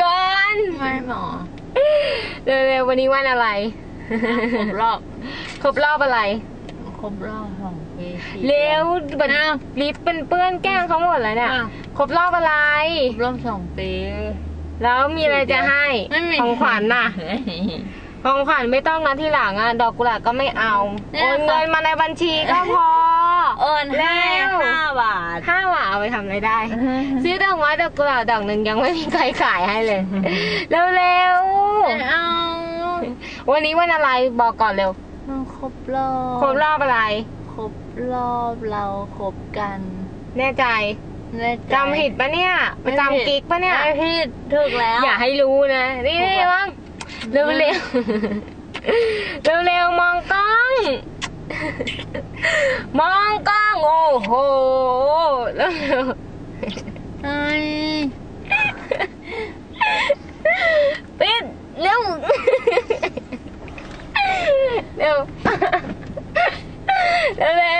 ก่อนไม่หมอเร็วๆวันนี้วันอะไร ครบรอบครบรอบอะไร ครบรอบสองปีสี่เร็วบัดอ้าวลิปเป็นเปื้อนแก้งเขาหมดแล้วเนี่ยอ้าวครบรอบอะไร ครบรอบสองปีแล้วมีอะไรจะให้ไม่มีของขวัญน่ะของขวัญไม่ต้องนะที่หลังอะ ดอกกุหลาบก็ไม่เอาเนี่ยโอนเงินมาในบัญชีก็พอ โอนให้ เร็ว ห้าบาทห้าบาทเอาไปทำอะไรได้ ซื้อดอกไม้ดอกกุหลาบดอกหนึ่งยังไม่มีใครขายให้เลย เร็วไม่เอาๆ วันนี้วันอะไรบอกก่อนเร็วครบรอบครบรอบอะไร ครบรอบเราคบกันแน่ใจแน่ใจจำผิดปะเนี่ยไปจำกิ๊กปะเนี่ย ไม่ผิดถูกแล้ว อย่าให้รู้นะ นี่ถูกนี่ปะมั้งเร็วเร็วเร็วเร็วๆมองกล้อง มองกล้อง โอ้โหเร็วเร็ว ไอ้ปิดเร็วเร็วเร็วเร็ว